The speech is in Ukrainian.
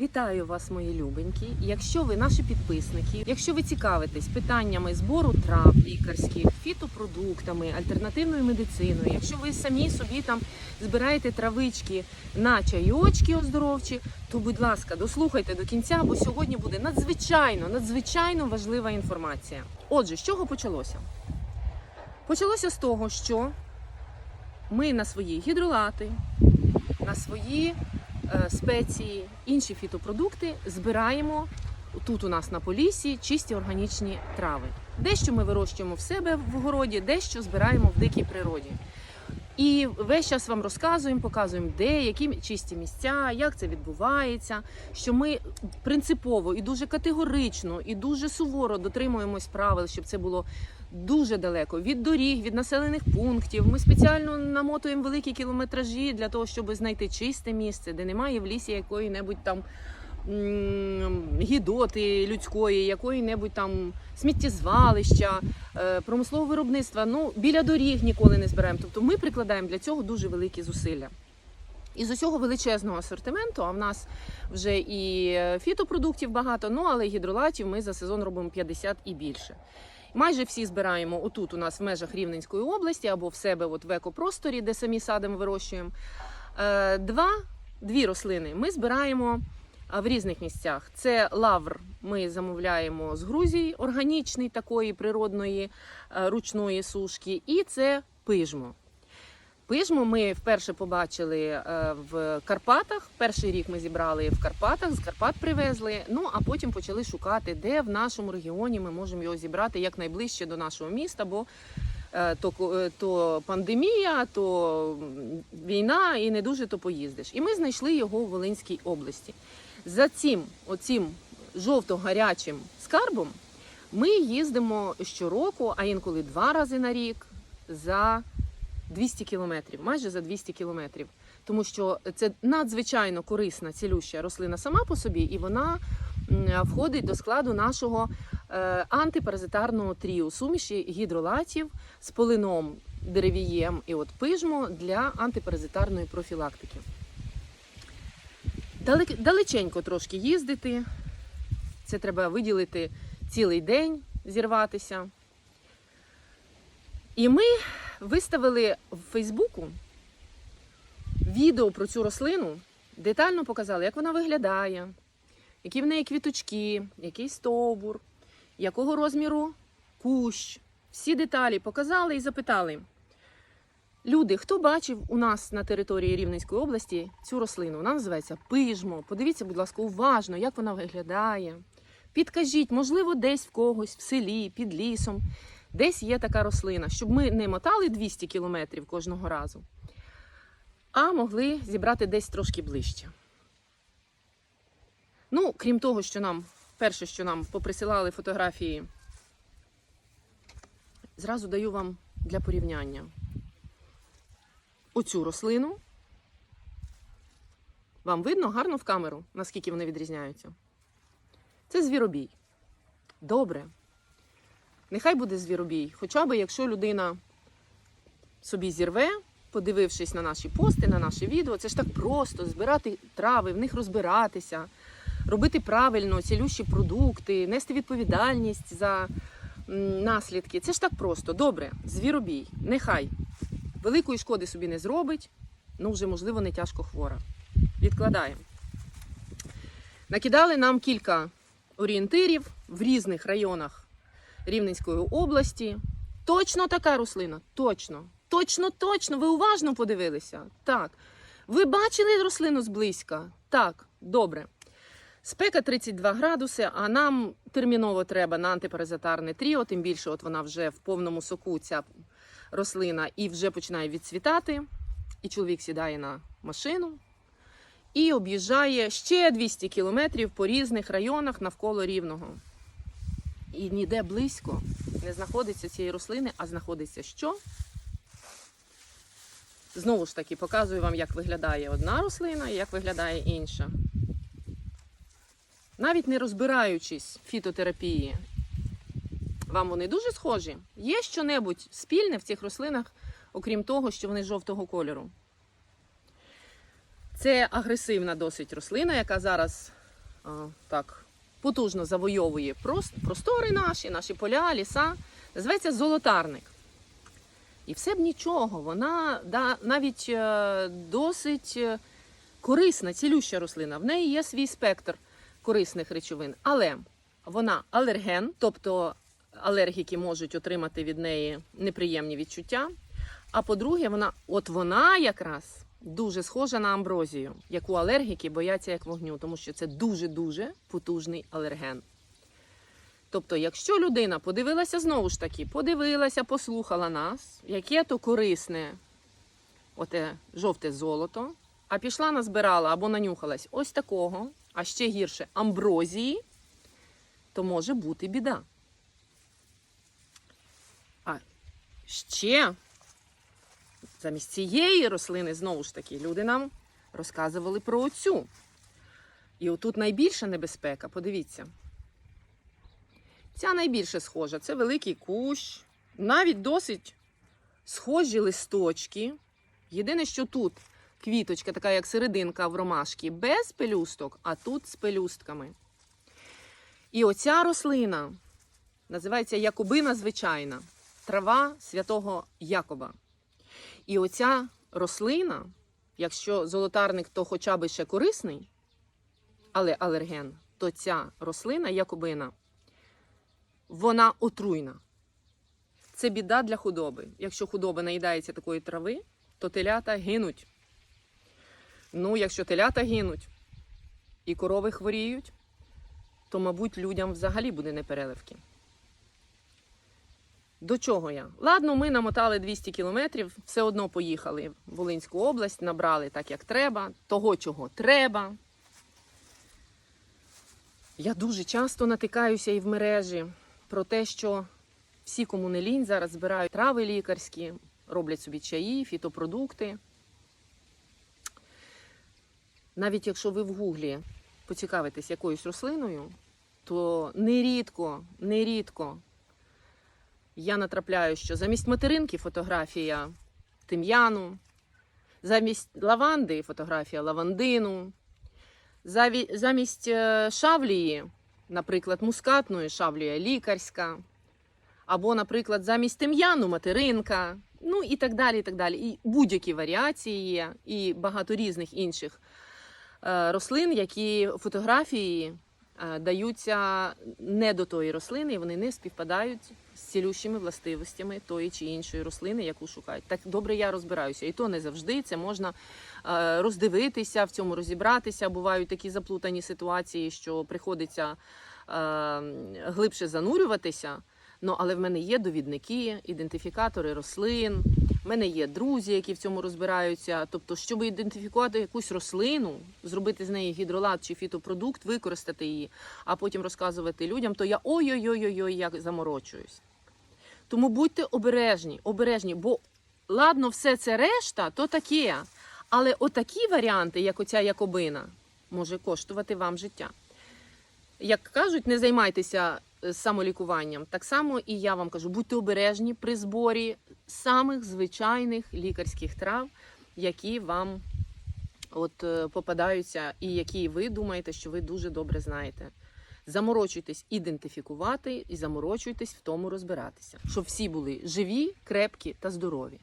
Вітаю вас, мої любенькі. Якщо ви наші підписники, якщо ви цікавитесь питаннями збору трав лікарських, фітопродуктами, альтернативною медициною, якщо ви самі собі там збираєте травички на чайочки оздоровчі, то будь ласка, дослухайте до кінця, бо сьогодні буде надзвичайно, надзвичайно важлива інформація. Отже, з чого почалося? Почалося з того, що ми на свої гідролати, на свої спеції, інші фітопродукти збираємо тут у нас на полісі чисті органічні трави. Дещо ми вирощуємо в себе в городі, дещо збираємо в дикій природі. І весь час вам розказуємо, показуємо, де, які чисті місця, як це відбувається. Що ми принципово і дуже категорично, і дуже суворо дотримуємось правил, щоб це було дуже далеко від доріг, від населених пунктів. Ми спеціально намотуємо великі кілометражі для того, щоб знайти чисте місце, де немає в лісі якої-небудь там гідоти людської, якої-небудь там сміттєзвалища, е, промислового виробництва. Ну біля доріг ніколи не збираємо. Тобто ми прикладаємо для цього дуже великі зусилля. Із усього величезного асортименту, а в нас вже і е, фітопродуктів багато, ну але гідролатів ми за сезон робимо 50 і більше. Майже всі збираємо отут у нас в межах Рівненської області або в себе от в екопросторі, де самі садимо, вирощуємо. Е, Два, дві рослини ми збираємо в різних місцях. Це лавр ми замовляємо з Грузії, органічний такої природної е, ручної сушки, і це пижмо. Пижмо ми вперше побачили е, в Карпатах. Перший рік ми зібрали в Карпатах, з Карпат привезли. Ну а потім почали шукати, де в нашому регіоні ми можемо його зібрати якнайближче до нашого міста, бо е, то, е, то пандемія, то війна, і не дуже то поїздиш. І ми знайшли його у Волинській області. За цим оцим жовто-гарячим скарбом ми їздимо щороку, а інколи два рази на рік за 200 кілометрів, майже за 200 кілометрів. Тому що це надзвичайно корисна цілюща рослина сама по собі, і вона входить до складу нашого е, антипаразитарного трію суміші гідролатів з полином, деревієм і от пижмо для антипаразитарної профілактики. Далеченько трошки їздити. Це треба виділити цілий день, зірватися. І ми виставили в Фейсбуку відео про цю рослину, детально показали, як вона виглядає, які в неї квіточки, який стовбур, якого розміру кущ. Всі деталі показали і запитали. Люди, хто бачив у нас на території Рівненської області цю рослину? Вона називається пижмо. Подивіться, будь ласка, уважно, як вона виглядає. Підкажіть, можливо, десь в когось в селі, під лісом, десь є така рослина, щоб ми не мотали 200 кілометрів кожного разу, а могли зібрати десь трошки ближче. Ну, крім того, що нам, перше, що нам поприсилали фотографії, зразу даю вам для порівняння оцю рослину. Вам видно гарно в камеру, наскільки вони відрізняються. Це звіробій. Добре. Нехай буде звіробій. Хоча б якщо людина собі зірве, подивившись на наші пости, на наше відео, це ж так просто збирати трави, в них розбиратися, робити правильно цілющі продукти, нести відповідальність за наслідки. Це ж так просто. Добре, звіробій, нехай великої шкоди собі не зробить, ну вже, можливо, не тяжко хвора. Відкладаємо. Накидали нам кілька орієнтирів в різних районах Рівненської області. Точно така рослина. Точно. Точно, точно. Ви уважно подивилися? Так. Ви бачили рослину зблизька? Так, добре. Спека 32 градуси, а нам терміново треба на антипаразитарне тріо, тим більше от вона вже в повному соку ця рослина і вже починає відцвітати. І чоловік сідає на машину і об'їжджає ще 200 кілометрів по різних районах навколо рівного. І ніде близько не знаходиться цієї рослини, а знаходиться що? Знову ж таки, показую вам, як виглядає одна рослина і як виглядає інша. Навіть не розбираючись фітотерапії, вам вони дуже схожі? Є що-небудь спільне в цих рослинах, окрім того, що вони жовтого кольору? Це агресивна досить рослина, яка зараз а, так потужно завойовує простори наші, наші поля, ліса. Називається золотарник. І все б нічого. Вона да, навіть е, досить е, корисна, цілюща рослина. В неї є свій спектр корисних речовин. Але вона алерген, тобто алергіки можуть отримати від неї неприємні відчуття. А по-друге, вона, от вона якраз дуже схожа на амброзію, яку алергіки бояться як вогню, тому що це дуже-дуже потужний алерген. Тобто, якщо людина подивилася знову ж таки, подивилася, послухала нас, яке то корисне оте жовте золото, а пішла назбирала або нанюхалась ось такого, а ще гірше амброзії, то може бути біда. А ще замість цієї рослини, знову ж таки, люди нам розказували про оцю. І отут найбільша небезпека, подивіться. Ця найбільше схожа. Це великий кущ, навіть досить схожі листочки. Єдине, що тут квіточка, така як серединка в ромашки, без пелюсток, а тут з пелюстками. І оця рослина називається Якобина звичайна, трава святого Якоба. І оця рослина, якщо золотарник, то хоча б ще корисний, але алерген, то ця рослина, якобина, вона отруйна. Це біда для худоби. Якщо худоба наїдається такої трави, то телята гинуть. Ну, якщо телята гинуть і корови хворіють, то, мабуть, людям взагалі буде непереливки. До чого я? Ладно, ми намотали 200 кілометрів, все одно поїхали в Волинську область, набрали так, як треба, того, чого треба. Я дуже часто натикаюся і в мережі про те, що всі, кому не лінь, зараз збирають трави лікарські, роблять собі чаї, фітопродукти. Навіть якщо ви в гуглі поцікавитесь якоюсь рослиною, то нерідко, нерідко я натрапляю, що замість материнки фотографія тим'яну, замість лаванди фотографія лавандину, замість е, шавлії, наприклад, мускатної шавлія лікарська, або, наприклад, замість тим'яну материнка, ну і так далі. І так далі. І будь-які варіації є, і багато різних інших е, рослин, які фотографії даються не до тої рослини, і вони не співпадають з цілющими властивостями тої чи іншої рослини, яку шукають. Так добре, я розбираюся. І то не завжди це можна е, роздивитися, в цьому розібратися. Бувають такі заплутані ситуації, що приходиться е, глибше занурюватися. Ну, але в мене є довідники, ідентифікатори рослин. В мене є друзі, які в цьому розбираються. Тобто, щоб ідентифікувати якусь рослину, зробити з неї гідролат чи фітопродукт, використати її, а потім розказувати людям, то я ой-ой-ой-ой, як заморочуюсь. Тому будьте обережні, обережні, бо ладно, все це решта, то таке. Але отакі варіанти, як оця якобина, може коштувати вам життя. Як кажуть, не займайтеся самолікуванням. Так само і я вам кажу, будьте обережні при зборі самих звичайних лікарських трав, які вам от е, попадаються, і які ви думаєте, що ви дуже добре знаєте. Заморочуйтесь ідентифікувати і заморочуйтесь в тому розбиратися, щоб всі були живі, крепкі та здорові.